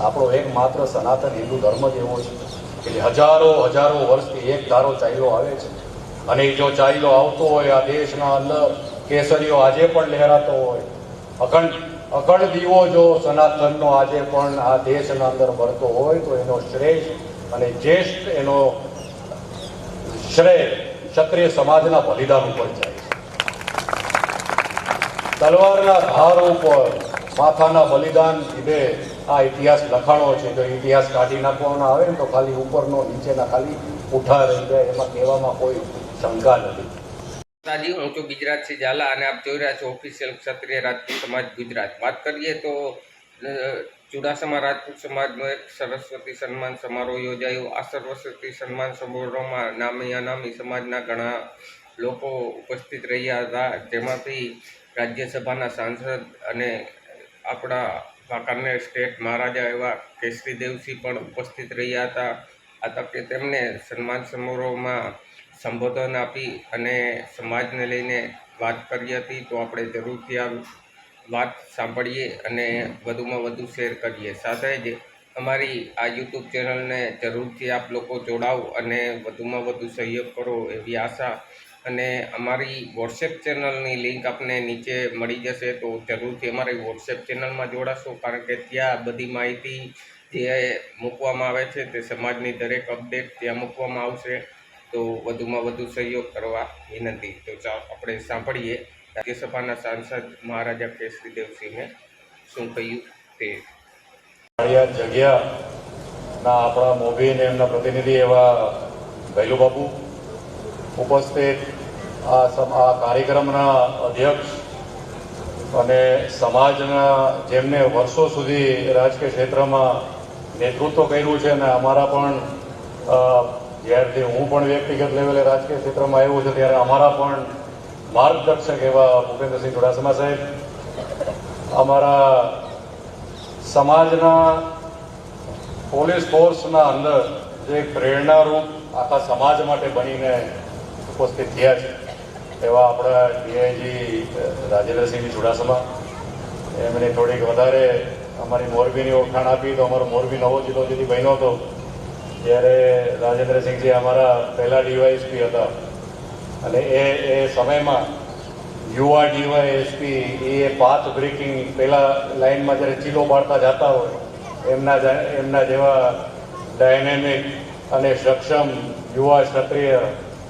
આપણો એકમાત્ર સનાતન હિન્દુ ધર્મ જ એવો છે કે હજારો હજારો વર્ષથી એક ધારો ચાલ્યો આવે છે. અને જો ચાલ્યો આવતો હોય, આ દેશના અંદર કેસરીઓ આજે પણ લહેરાતો હોય. અખંડ અખંડ દીવો જો સનાતનનો આજે પણ આ દેશના અંદર ભરતો હોય, તો એનો શ્રેષ્ઠ અને જ્યેષ્ઠ એનો શ્રેય ક્ષત્રિય સમાજના બલિદાન ઉપર જાય છે. તલવારના ધાર ઉપર માથાના બલિદાન લીધે આ ઇતિહાસ લખાણો છે. જો ઇતિહાસ કાઢી નાખવામાં આવે ને તો ખાલી ઉપરનો, નીચેના ખાલી ઉઠા રહી જાય. એમાં કહેવામાં કોઈ શંકા નથી. દાદી હું છું ગુજરાતથી ઝાલા અને આપ જોઈ રહ્યા છો ઓફિશિયલ ક્ષત્રિય રાજપૂત સમાજ ગુજરાત. વાત કરીએ તો ચુડાસમા રાજપૂત સમાજનો એક સરસ્વતી સન્માન સમારોહ યોજાયો. આ સરસ્વતી સન્માન સમારોહમાં નામી અનામી સમાજના ઘણા લોકો ઉપસ્થિત રહ્યા હતા. જેમાંથી રાજ્યસભાના સાંસદ અને આપણા વાંકાનેર સ્ટેટ મહારાજા એવા કેસરી દેવસિંહ પણ ઉપસ્થિત રહ્યા હતા. આ તકે તેમને સન્માન સમારોહમાં સંબોધન આપી અને સમાજને લઈને વાત કરી હતી તો આપણે જરૂરથી આ વાત સાંભળીએ અને વધુમાં વધુ શેર કરીએ. સાથે જ અમારી આ યુટ્યુબ ચેનલને જરૂરથી આપ લોકો જોડાઓ અને વધુમાં વધુ સહયોગ કરો એવી આશા અને અમારી વોટ્સએપ ચેનલની લિંક આપને નીચે મળી જશે, તો જરૂરથી અમારી વોટ્સએપ ચેનલમાં જોડાશો, કારણ કે ત્યાં બધી માહિતી જે મૂકવામાં આવે છે તે સમાજની દરેક અપડેટ ત્યાં મૂકવામાં આવશે. તો વધુમાં વધુ સહયોગ કરવા વિનંતી. તો ચાલો આપણે સાંભળીએ. રાજ્યસભાના સાંસદ મહારાજા કેસરી દેવસિંહે શું કહ્યું તે. જગ્યાના આપણા મોભી અને એમના પ્રતિનિધિ એવા ભૈલુ બાપુ ઉપસ્થિત આ કાર્યક્રમના અધ્યક્ષ અને સમાજના જેમને વર્ષો સુધી રાજકીય ક્ષેત્રમાં નેતૃત્વ કર્યું છે અને અમારા પણ જ્યારથી હું પણ વ્યક્તિગત લેવલે રાજકીય ક્ષેત્રમાં આવ્યો છું, ત્યારે અમારા પણ માર્ગદર્શક એવા ભૂપેન્દ્રસિંહ ચુડાસમા સાહેબ, અમારા સમાજના પોલીસ ફોર્સના અંદર જે પ્રેરણારૂપ આખા સમાજ માટે બનીને ઉપસ્થિત થયા છે. એવા આપણા ડીઆઈજી રાજેન્દ્રસિંહજી ચુડાસમા. એમને થોડીક વધારે અમારી મોરબીની ઓળખાણ આપી, તો અમારો મોરબી નવો જિલ્લો જેથી બન્યો હતો. ત્યારે રાજેન્દ્રસિંહજી અમારા પહેલા ડીવાયએસપી હતા. અને એ એ સમયમાં યુવા ડીવાયએસપી, એ પાથ બ્રેકિંગ પહેલાં લાઇનમાં જ્યારે ચીલો પાડતા જતા હોય, એમના એમના જેવા ડાયનેમિક અને સક્ષમ યુવા ક્ષત્રિય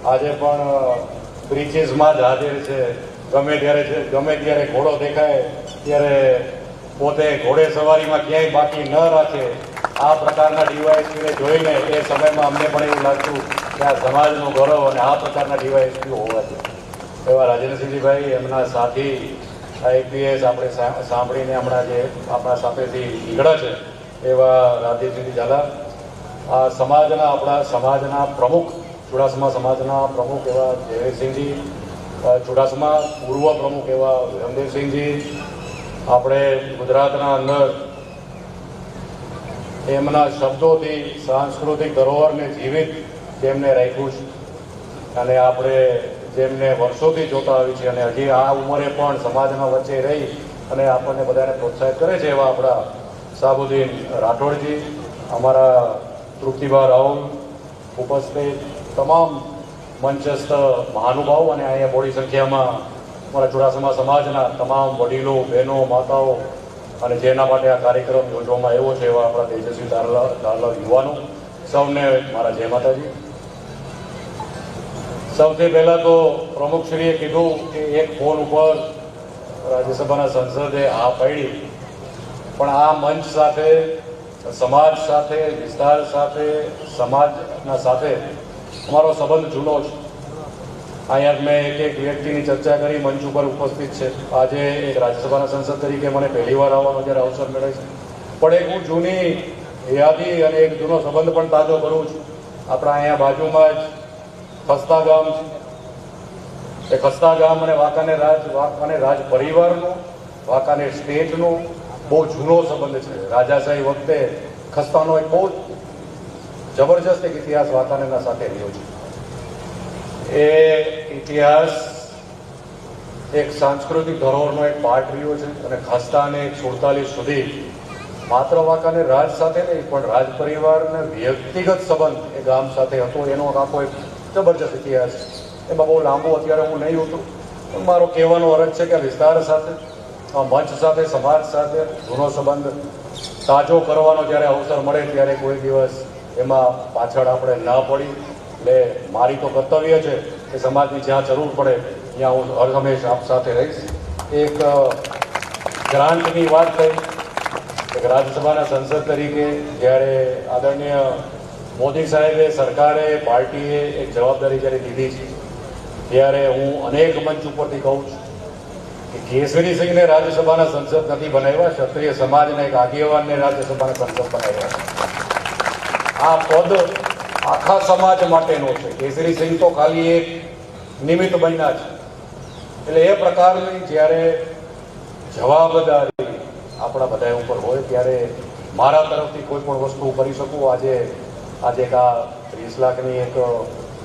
આજે પણ બ્રિચીસમાં જ હાજર છે. ગમે ત્યારે છે- ગમે ત્યારે ઘોડો દેખાય, ત્યારે પોતે ઘોડે સવારીમાં ક્યાંય બાકી ન રાખે. આ પ્રકારના ડીવાયએસપીને જોઈને એ સમયમાં અમને પણ એવું લાગતું કે આ સમાજનું ગૌરવ અને આ પ્રકારના ડીવાયએસપીઓ હોવા જોઈએ એવા રાજેન્દ્રસિંહજીભાઈ, એમના સાથી આઈપીએસ આપણે સાંભળીને હમણાં જે આપણા સાથેથી નીકળ્યા છે, એવા રાધેશજી ઝાલા. આ સમાજના, આપણા સમાજના પ્રમુખ ચુડાસમા સમાજના પ્રમુખ એવા જયસિંહજી ચુડાસમા પૂર્વ પ્રમુખ એવા રમદેવસિંહજી આપણે ગુજરાતના અંદર એમના શબ્દોથી સાંસ્કૃતિક ધરોહરને જીવિત જેમને રાખ્યું છે. અને આપણે જેમને વર્ષોથી જોતા આવી છે અને હજી આ ઉંમરે પણ સમાજના વચ્ચે રહી અને આપણને બધાને પ્રોત્સાહિત કરે છે એવા આપણા સાબુદ્દીન રાઠોડજી, અમારા તૃપ્તિભા રાહુલ ઉપસ્થિત તમામ મંચસ્થ મહાનુભાવો અને અહીંયા મોટી સંખ્યામાં અમારા ચુડાસમા સમાજના તમામ વડીલો, બહેનો, માતાઓ અને જેના માટે આ કાર્યક્રમ યોજવામાં આવ્યો છે એવા આપણા તેજસ્વી ધારલા ધારલા યુવાનો. સૌને મારા જય માતાજી. સૌથી પહેલાં તો પ્રમુખશ્રીએ કીધું કે એક ફોન ઉપર રાજ્યસભાના સંસદે આ પાડી. પણ આ મંચ સાથે, સમાજ સાથે, વિસ્તાર સાથે, સમાજના સાથે અમારો સંબંધ જૂનો છે. અહીંયા મેં એક એક વ્યક્તિની ચર્ચા કરી, મંચ ઉપર ઉપસ્થિત છે. આજે એક રાજ્યસભાના સંસદ તરીકે મને પહેલી વાર આવવાનો જ્યારે અવસર મળે છે. પણ એક હું જૂની યાદી અને એક જૂનો સંબંધ પણ તાજો કરું છું. આપણા અહીંયા બાજુમાં જ ખસ્તા ગામ છે. એ ખસ્તા ગામ અને વાંકાને રાજ, વાંકાનેર રાજ પરિવારનું વાંકાને સ્ટેટનું બહુ જૂનો સંબંધ છે. રાજાશાહી વખતે ખસ્તાનો એક બહુ જબરજસ્ત એક ઇતિહાસ વાતાવરણના સાથે રહ્યો છે. એ ઇતિહાસ એક સાંસ્કૃતિક ધરોહરનો એક પાર્ટ રહ્યો છે અને ખસ્તાને સુડતાલીસ સુધી માત્ર વાંકાને રાજ સાથે નહીં, પણ રાજ પરિવારને વ્યક્તિગત સંબંધ એ ગામ સાથે હતો. એનો આખો એક જબરજસ્ત ઇતિહાસ એમાં બહુ લાંબો અત્યારે હું નહીં હોતું પણ મારો કહેવાનો અરજ છે કે વિસ્તાર સાથે, આ મંચ સાથે, સમાજ સાથે, જૂનો સંબંધ તાજો કરવાનો જ્યારે અવસર મળે ત્યારે કોઈ દિવસ એમાં પાછળ આપણે ન પડી. એટલે મારી તો કર્તવ્ય છે કે સમાજની જ્યાં જરૂર પડે, ત્યાં હું હર હંમેશ આપ સાથે રહીશ. એક ગ્રાન્ટની વાત થઈ. રાજ્યસભાના સંસદ તરીકે જ્યારે આદરણીય મોદી સાહેબે સરકારે, પાર્ટીએ એક જવાબદારી જ્યારે લીધી છે, ત્યારે હું અનેક મંચ ઉપરથી કહું છું કે કેસરી સિંહને રાજ્યસભાના સંસદ નથી બનાવ્યા, ક્ષત્રિય સમાજના એક આગેવાનને રાજ્યસભાના સંસદ બનાવ્યા આ પદ આખા સમાજ માટેનો છે. કેસરી સિંહ તો ખાલી એક નિમિત્ત બન્યા છે. એટલે એ પ્રકારની જ્યારે જવાબદારી આપણા બધા ઉપર હોય, ત્યારે મારા તરફથી કોઈ પણ વસ્તુ કરી શકું. આજે આજે આ ત્રીસ લાખની એક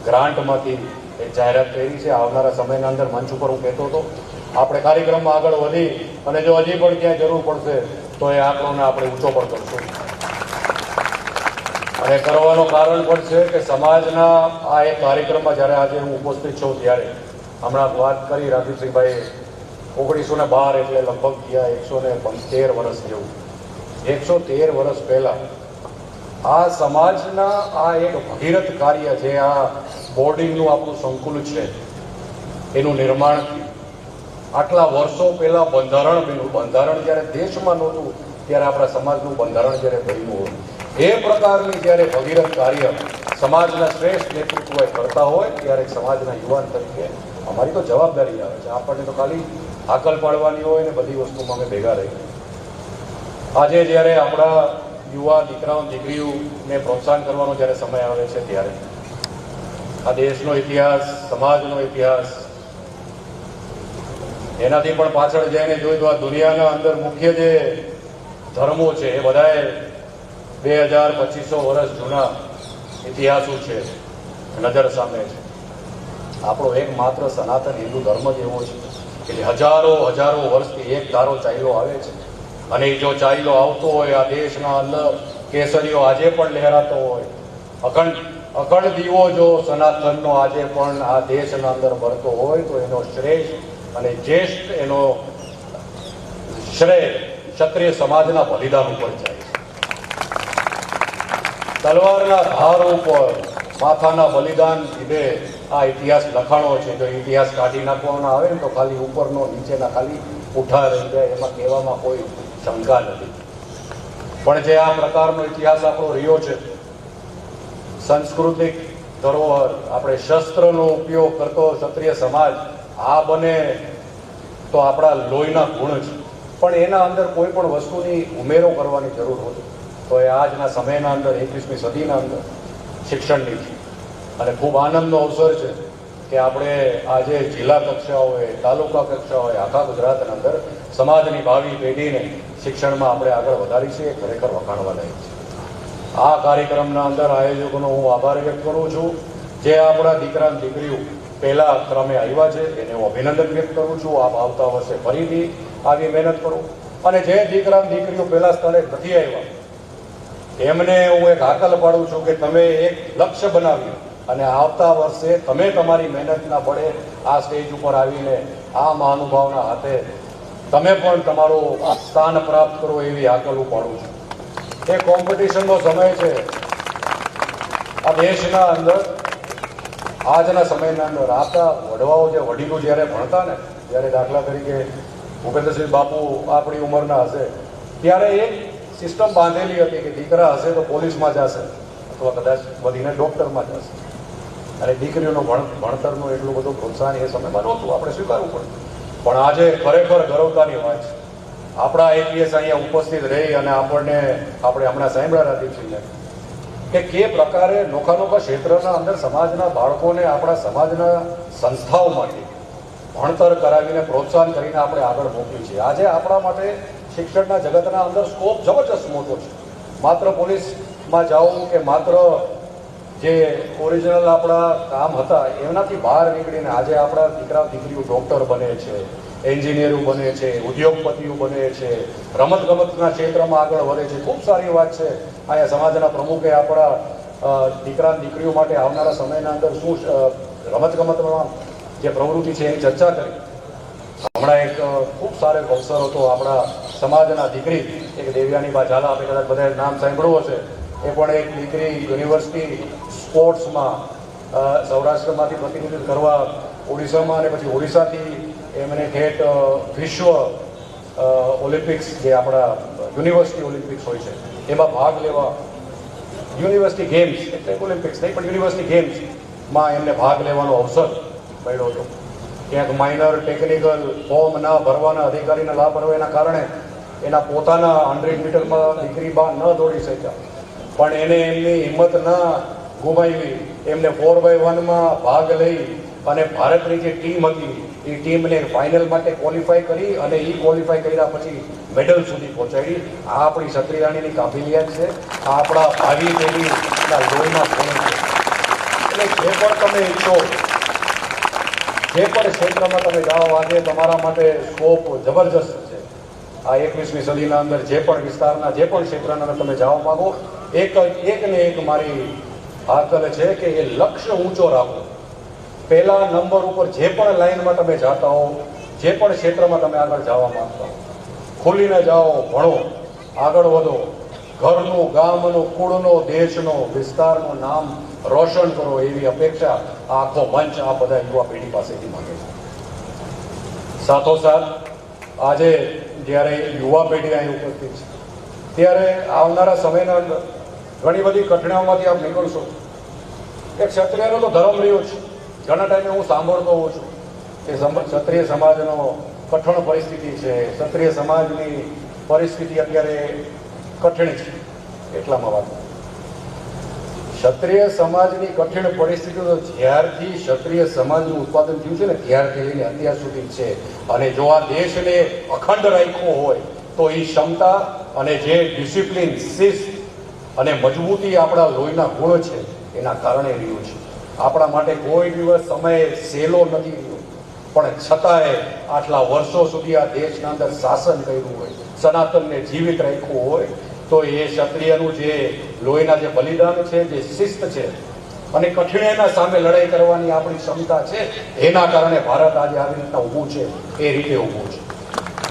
ગ્રાન્ટમાંથી એક જાહેરાત કરી છે. આવનારા સમયના અંદર મંચ ઉપર હું કહેતો હતો. આપણે કાર્યક્રમમાં આગળ વધી અને જો હજી પણ ક્યાંય જરૂર પડશે, તો એ આંકડોને આપણે ઊંચો પણ કરશું. અને કરવાનું કારણ પણ છે કે સમાજના આ એક કાર્યક્રમમાં જ્યારે આજે હું ઉપસ્થિત છું ત્યારે હમણાં વાત કરી રાજીવસિંહભાઈ ઓગણીસો ને બાર એટલે લગભગ થયા એકસો ને તેર વર્ષ જેવું. એકસો તેર વર્ષ પહેલા આ સમાજના આ એક ભગીરથ કાર્ય જે આ બોર્ડિંગનું આપણું સંકુલ છે, એનું નિર્માણ આટલા વર્ષો પહેલા બંધારણ બન્યું. બંધારણ જ્યારે દેશમાં નહોતું, ત્યારે આપણા સમાજનું બંધારણ જ્યારે બન્યું હોય એ પ્રકારની જ્યારે ભગીરથ કાર્ય સમાજના શ્રેષ્ઠ નેતૃત્વ કરતા હોય, ત્યારે સમાજના યુવાન તરીકે અમારી તો જવાબદારી આવે છે. આપણને તો ખાલી હાકલ પાડવાની હોય ને બધી વસ્તુમાં અમે ભેગા રહી આજે જ્યારે આપણા યુવા દીકરાઓ, દીકરીઓને પ્રોત્સાહન કરવાનો જ્યારે સમય આવે છે ત્યારે આ દેશનો ઇતિહાસ, સમાજનો ઇતિહાસ, એનાથી પણ પાછળ જઈને જોઈ તો આ દુનિયાના અંદર મુખ્ય જે ધર્મો છે એ બધાએ બે હજાર પચીસો વર્ષ જૂના ઇતિહાસો છે, નજર સામે છે. આપણો એક માત્ર સનાતન હિન્દુ ધર્મ જ એવો છે કે હજારો હજારો વર્ષથી એક ધારો ચાલ્યો આવે છે. અને જો ચાલ્યો આવતો હોય, આ દેશના અંદર કેસરીઓ આજે પણ લહેરાતો હોય. અખંડ અખંડ દીવો જો સનાતનનો આજે પણ આ દેશના અંદર ભરતો હોય, તો એનો શ્રેષ્ઠ અને જ્યેષ્ઠ એનો શ્રેય ક્ષત્રિય સમાજના બલિદાન ઉપર જાય છે. તલવારના ધાર ઉપર માથાના બલિદાન લીધે આ ઇતિહાસ લખાણો છે. જો ઇતિહાસ કાઢી નાખવાનો આવે ને તો ખાલી ઉપરનો, નીચેના ખાલી ઉઠા રહી જાય. એમાં કહેવામાં કોઈ શંકા નથી. પણ જે આ પ્રકારનો ઇતિહાસ આપણો રહ્યો છે, સાંસ્કૃતિક ધરોહર, આપણે શસ્ત્રનો ઉપયોગ કરતો ક્ષત્રિય સમાજ, આ બને તો આપણા લોહીના ગુણ છે પણ એના અંદર કોઈ પણ વસ્તુની ઉમેરો કરવાની જરૂર હોય તો એ આજના સમયના અંદર, એકવીસમી સદીના અંદર શિક્ષણની છે અને ખૂબ આનંદનો અવસર છે કે આપણે આજે જિલ્લા કક્ષા હોય તાલુકા કક્ષા હોય આખા ગુજરાતના અંદર સમાજની ભાવિ પેઢીને શિક્ષણમાં આપણે આગળ વધારી છે એ ખરેખર વખાણવા લાયક છે. આ કાર્યક્રમના અંદર આયોજકોનો હું આભાર વ્યક્ત કરું છું. જે આપણા દીકરા દીકરીઓ પહેલા ક્રમે આવ્યા છે, એને હું અભિનંદન વ્યક્ત કરું છું. આપ આવતા વર્ષે ફરીથી આવી મહેનત કરો. અને જે દીકરા દીકરીઓ પહેલા સ્થળે નથી આવ્યા એમને હું એક હાકલ પાડું છું કે તમે એક લક્ષ્ય બનાવ્યું અને આવતા વર્ષે તમે તમારી મહેનતના બળે આ સ્ટેજ ઉપર આવીને આ મહાનુભાવના હાથે તમે પણ તમારું સ્થાન પ્રાપ્ત કરો એવી હાકલ હું પાડું છું. એ કોમ્પિટિશનનો સમય છે. આ દેશના અંદર, આજના સમયના અંદર આવતા વડવાઓ જે વડીલો જ્યારે ભણતા ને, જ્યારે દાખલા તરીકે ભૂપેન્દ્રસિંહ બાપુ આપણી ઉંમરના હશે, ત્યારે એક સિસ્ટમ બાંધેલી હતી કે દીકરા હશે તો પોલીસમાં જશે. અથવા કદાચ વધીને ડોક્ટરમાં જશે. અને દીકરીઓનો ભણ, ભણતરનું એટલું બધું પ્રોત્સાહન એ સમયમાં નહોતું આપણે સ્વીકારવું પડે. પણ આજે ખરેખર ગૌરવતાની વાત છે. આપણા આઈપીએસ અહીંયા ઉપસ્થિત રહી અને આપણને, આપણે હમણાં સાંભળ્યા રાજીવસિંહને કે કે પ્રકારે નોખા નોખા ક્ષેત્રના અંદર સમાજના બાળકોને આપણા સમાજના સંસ્થાઓમાંથી ભણતર કરાવીને પ્રોત્સાહન કરીને આપણે આગળ મોકલી છે. આજે આપણા માટે શિક્ષણના જગતના અંદર સ્કોપ જબરજસ્ત મોટો છે. માત્ર પોલીસમાં જવું કે માત્ર જે ઓરિજિનલ આપણા કામ હતા એમનાથી બહાર નીકળીને આજે આપણા દીકરા દીકરીઓ ડૉક્ટર બને છે એન્જિનિયરો બને છે, ઉદ્યોગપતિઓ બને છે, રમતગમતના ક્ષેત્રમાં આગળ વધે છે. ખૂબ સારી વાત છે. અહીંયા સમાજના પ્રમુખે આપણા દીકરા દીકરીઓ માટે આવનારા સમયના અંદર શું રમતગમતમાં જે પ્રવૃત્તિ છે એની ચર્ચા કરી. હમણાં એક ખૂબ સારો અવસર હતો આપણા સમાજના દીકરી, એક દેવ્યાની બા ઝાલા આપણે કદાચ બધાએ નામ સાંભળ્યું હશે. એ પણ એક દીકરી યુનિવર્સિટી સ્પોર્ટ્સમાં સૌરાષ્ટ્રમાંથી પ્રતિનિધિત્વ કરવા ઓડિશામાં અને પછી ઓડિશાથી એમને ઠેઠ વિશ્વ ઓલિમ્પિક્સ જે આપણા યુનિવર્સિટી ઓલિમ્પિક્સ હોય છે, એમાં ભાગ લેવા. યુનિવર્સિટી ગેમ્સ, એટલે ઓલિમ્પિક્સ નહીં, પણ યુનિવર્સિટી ગેમ્સમાં એમને ભાગ લેવાનો અવસર મળ્યો હતો. ક્યાંક માઇનર ટેકનિકલ ફોર્મ ના ભરવાના અધિકારીના લાભ ભરવાના કારણે એના પોતાના હંડ્રેડ મીટરમાં દીકરી બા ન દોડી શક્યા. પણ એને એમની હિંમત ન ગુમાવી, એમને ફોર બાય વનમાં ભાગ લઈ અને ભારતની જે ટીમ હતી, એ ટીમને ફાઇનલ માટે ક્વોલિફાય કરી અને એ ક્વોલિફાય કર્યા પછી મેડલ સુધી પહોંચાડી. આ આપણી ક્ષત્રિયાણીની કાબિલિયત છે. આ આપણા ભાવિ પેઢીના લોહીમાં ખૂણ છે. એટલે જે પણ તમે ઈચ્છો, જે પણ ક્ષેત્રમાં તમે જાઓ, આજે તમારા માટે સ્કોપ જબરજસ્ત આ એકવીસમી સદીના અંદર જે પણ વિસ્તારના જે પણ ક્ષેત્રના તમે જવા માંગો, એક એક ને એક મારી હાકલ છે કે એ લક્ષ્ય ઊંચો રાખો. પહેલા નંબર ઉપર જે પણ લાઈનમાં તમે જાતા હો, જે પણ ક્ષેત્રમાં તમે આગળ જવા માંગતા ખુલીને જાઓ, ભણો, આગળ વધો. ઘરનું, ગામનું, કુળનો, દેશનો, વિસ્તારનું નામ રોશન કરો એવી અપેક્ષા આખો મંચ આ બધા યુવા પેઢી પાસેથી માંગે છે. સાથોસાથ આજે જ્યારે યુવા પેઢી અહીં ઉપસ્થિત છે, ત્યારે આવનારા સમયના અંદર ઘણી બધી કઠણાઓમાંથી આપ નીકળશો. એક ક્ષત્રિયનો તો ધર્મ રહ્યો છે ઘણા ટાઈમે હું સાંભળતો હોઉં છું કે ક્ષત્રિય સમાજનો કઠણ પરિસ્થિતિ છે. ક્ષત્રિય સમાજની પરિસ્થિતિ અત્યારે કઠણ છે. એટલામાં વાત ક્ષત્રિય સમાજની કઠિન પરિસ્થિતિ તો જ્યારથી ક્ષત્રિય સમાજનું ઉત્પાદન થયું છે ને, ત્યારથી લઈને અત્યાર સુધી છે. અને જો આ દેશને અખંડ રાખ્યો હોય, તો એ ક્ષમતા અને જે ડિસિપ્લિન, શિસ્ત અને મજબૂતી આપણા લોહીના ગુણ છે, એના કારણે રહ્યું છે. આપણા માટે કોઈ દિવસ સમય સહેલો નથી રહ્યો. પણ છતાંય આટલા વર્ષો સુધી આ દેશના અંદર શાસન કર્યું હોય, સનાતનને જીવિત રાખ્યું હોય તો એ ક્ષત્રિયનું જે લોહીના જે બલિદાન છે, જે શિસ્ત છે, અને કઠિનાઈના સામે લડાઈ કરવાની આપણી ક્ષમતા છે, એના કારણે ભારત આજે આવી રીતના ઊભું છે, એ રીતે ઊભું છે.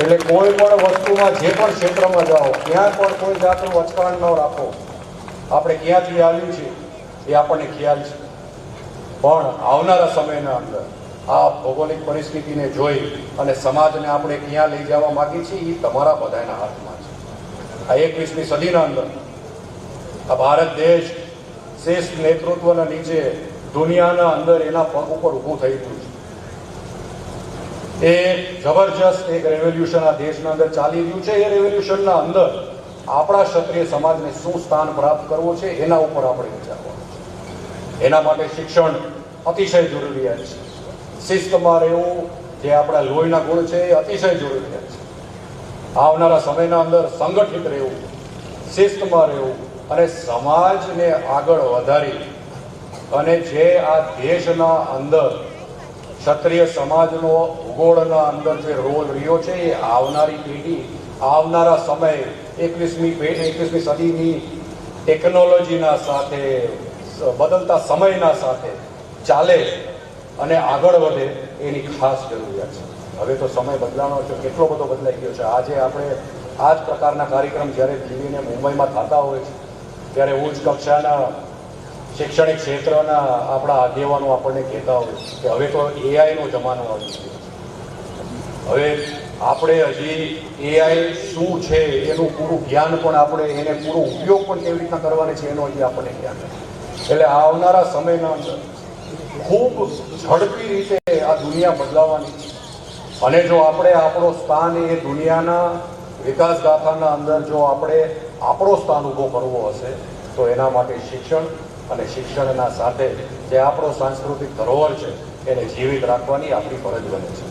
એટલે કોઈ પણ વસ્તુમાં જે પણ ક્ષેત્રમાં જાઓ, ક્યાં પણ કોઈ જાતનું વચકાણ ન રાખો. આપણે ક્યાંથી આવ્યું છે, એ આપણને ખ્યાલ છે. પણ આવનારા સમયના અંદર આ ભૌગોલિક પરિસ્થિતિને જોઈ અને સમાજને આપણે ક્યાં લઈ જવા માંગીએ છીએ, એ તમારા બધાના હાથમાં આ એકવીસમી સદીના અંદર આ ભારત દેશ શ્રેષ્ઠ નેતૃત્વના નીચે દુનિયાના અંદર એના પગ ઉપર ઊભું થઈ ગયું છે. એ જબરજસ્ત એક રેવોલ્યુશન આ દેશના અંદર ચાલી રહ્યું છે. એ રેવોલ્યુશનના અંદર આપણા ક્ષત્રિય સમાજને શું સ્થાન પ્રાપ્ત કરવું છે એના ઉપર આપણે વિચારવાનું છે. એના માટે શિક્ષણ અતિશય જરૂરિયાત છે. શિસ્તમાં રહેવું જે આપણા લોહીના ગુણ છે એ અતિશય જરૂરિયાત આવનારા સમયના અંદર સંગઠિત રહેવું, શિસ્તમાં રહેવું અને સમાજને આગળ વધારી અને જે આ દેશના અંદર ક્ષત્રિય સમાજનો ભૂગોળના અંદર જે રોલ રહ્યો છે એ આવનારી પેઢી, આવનારા સમય એકવીસમી પેઢી, એકવીસમી સદીની ટેકનોલોજીના સાથે, બદલતા સમયના સાથે ચાલે અને આગળ વધે એની ખાસ જરૂરિયાત છે. હવે તો સમય બદલાનો છે. કેટલો બધો બદલાઈ ગયો છે. આજે આપણે આ જ પ્રકારના કાર્યક્રમ જ્યારે દિલ્હીને મુંબઈમાં થતા હોય છે, ત્યારે ઉચ્ચ કક્ષાના શૈક્ષણિક ક્ષેત્રના આપણા આગેવાનો આપણને કહેતા હોય કે હવે તો એઆઈનો જમાનો આવી ગયો હવે આપણે હજી એઆઈ શું છે એનું પૂરું જ્ઞાન પણ આપણે એને પૂરો ઉપયોગ પણ કેવી રીતના કરવાની છે એનો હજી આપણને જ્ઞાન નથી એટલે આવનારા સમયના અંદર ખૂબ ઝડપી રીતે આ દુનિયા બદલાવાની છે. અને જો આપણે આપણો સ્થાન એ દુનિયાના વિકાસ ગાથાના અંદર જો આપણે આપણો સ્થાન ઊભો કરવો હશે, તો એના માટે શિક્ષણ અને શિક્ષણના સાથે જે આપણો સાંસ્કૃતિક ધરોહર છે, એને જીવિત રાખવાની આપણી ફરજ બને છે.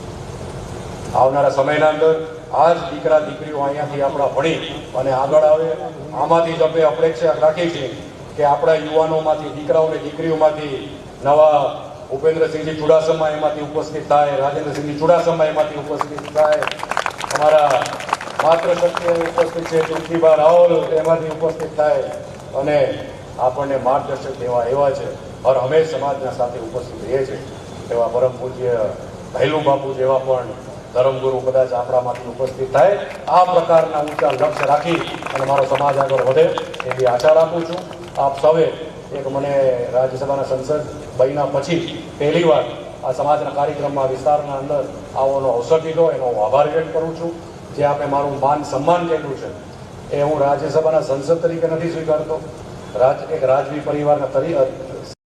આવનારા સમયના અંદર આ જ દીકરા દીકરીઓ અહીંયાથી આપણા ભણી અને આગળ આવે, આમાંથી જ અમે અપેક્ષા રાખી છીએ કે આપણા યુવાનોમાંથી, દીકરાઓ અને દીકરીઓમાંથી નવા ભૂપેન્દ્રસિંહજી ચુડાસમા એમાંથી ઉપસ્થિત થાય, રાજેન્દ્રસિંહજી ચુડાસમા એમાંથી ઉપસ્થિત થાય. અમારા માત્ર શક્તિ ઉપસ્થિત છે ચૂંટણીબા રાહુલ એમાંથી ઉપસ્થિત થાય અને આપણને માર્ગદર્શક એવા એવા છે. હર હંમેશ સમાજના સાથે ઉપસ્થિત રહે છે એવા પરમ પૂજ્ય ભૈલું બાપુ જેવા પણ ધર્મગુરુ કદાચ આપણામાંથી ઉપસ્થિત થાય. આ પ્રકારના ઊંચા લક્ષ્ય રાખી અને મારો સમાજ આગળ વધે એવી આશા રાખું છું. આપ સૌએ એક મને રાજ્યસભાના સંસદ બન્યા પછી પહેલીવાર આ સમાજના કાર્યક્રમમાં વિસ્તારના અંદર આવવાનો અવસર દીધો, એનો હું આભાર વ્યક્ત કરું છું. જે આપણે મારું માન સન્માન કર્યું છે, એ હું રાજ્યસભાના સંસદ તરીકે નથી સ્વીકારતો. રાજ, એક રાજવી પરિવારના તરી